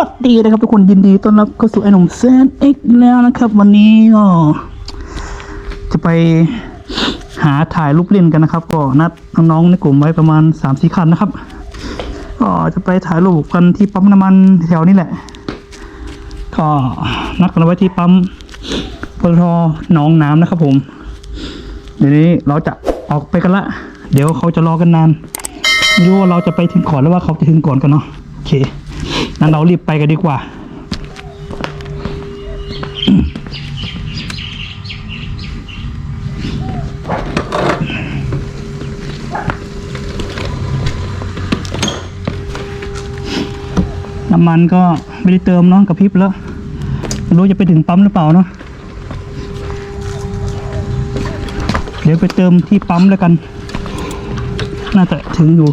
วัสดีนะครับทุกคนยินดีต้อนรับเข้าสู่ไอ้หนุ่มแซนเอ็กแล้วนะครับ วันนี้ก็จะไปหาถ่ายรูปเล่นกันนะครับ ก็นัดน้องๆในกลุ่มไว้ประมาณ3ามสี่คันนะครับ ก็จะไปถ่ายรูปกันที่ปั๊มน้ำมันแถวนี้แหละ ก็นัดกันไว้ที่ปั๊มปตทหนองน้ำนะครับผม เดี๋ยวนี้เราจะออกไปกันละ เดี๋ยวเขาจะรอกันนานไม่รู้ว่าเราจะไปถึงก่อนหรือว่าเขาจะถึงก่อนกันเนาะโอเค งั้นเรารีบไปกันดีกว่า น้ำมันก็ไม่ได้เติมเนาะกับพริบแล้วไม่รู้จะไปถึงปั๊มหรือเปล่าเนาะเดี๋ยวไปเติมที่ปั๊มแล้วกัน น่าจะถึงอยู่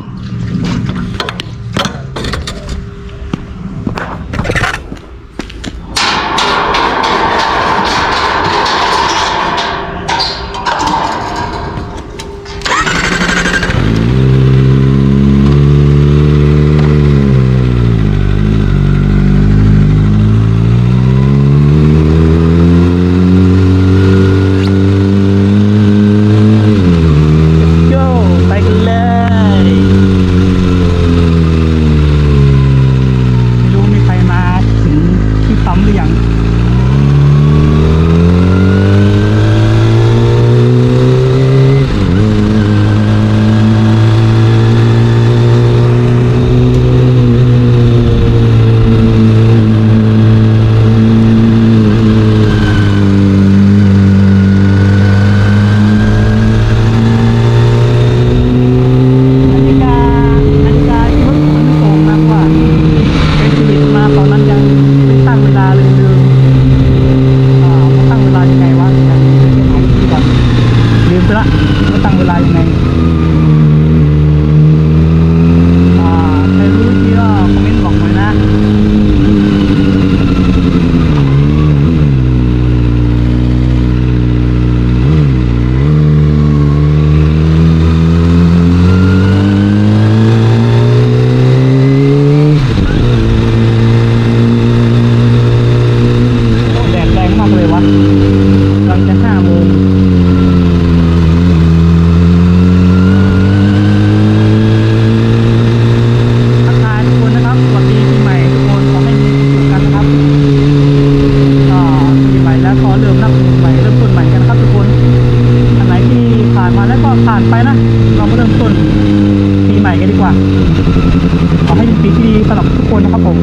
ทุกคนนะครับผม